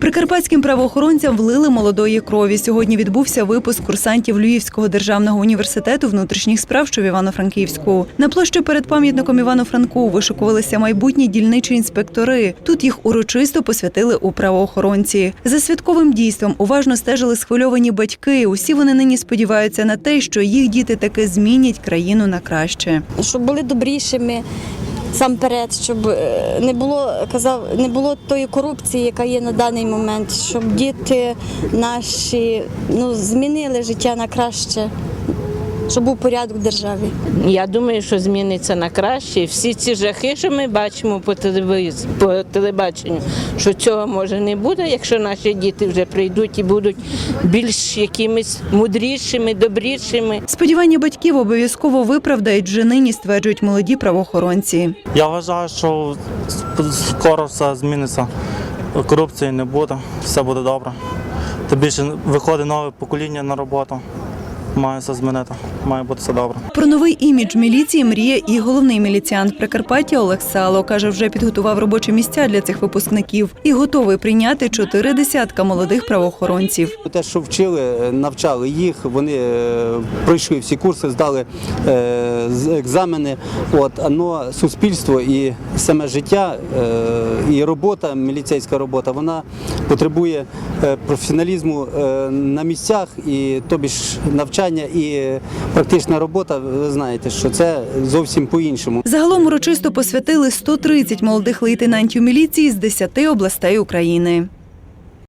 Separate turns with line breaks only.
Прикарпатським правоохоронцям влили молодої крові. Сьогодні відбувся випуск курсантів Львівського державного університету внутрішніх справ, що в Івано-Франківську. На площі перед пам'ятником Івану Франку вишикувалися майбутні дільничі інспектори. Тут їх урочисто посвятили у правоохоронці. За святковим дійством уважно стежили схвильовані батьки. Усі вони нині сподіваються на те, що їх діти таки змінять країну на краще.
щоб були добрішими. Сам перед, щоб е, не було казав, не було тої корупції, яка є на даний момент, щоб діти наші ну змінили життя на краще, щоб був порядок в державі.
Я думаю, що зміниться на краще. Всі ці жахи, що ми бачимо по телевіз... по телебаченню, що цього може не буде, якщо наші діти вже прийдуть і будуть більш якимись мудрішими, добрішими.
Сподівання батьків обов'язково виправдають вже нині, стверджують молоді правоохоронці.
Я вважаю, що скоро все зміниться. Корупції не буде, все буде добре. Тим більше виходить нове покоління на роботу. Має все змінити, має бути все добре.
Про новий імідж міліції мріє і головний міліціант Прикарпаття Олег Сало. Каже, вже підготував робочі місця для цих випускників і готовий прийняти чотири десятка молодих правоохоронців.
Те, що вчили, навчали їх, вони е, пройшли всі курси, здали е, з- екзамени. От, ано суспільство і саме життя, е, і робота, міліцейська робота, вона потребує професіоналізму на місцях, і тобі ж навчання і практична робота, ви знаєте, що це зовсім по-іншому.
Загалом урочисто посвятили 130 молодих лейтенантів міліції з 10 областей України.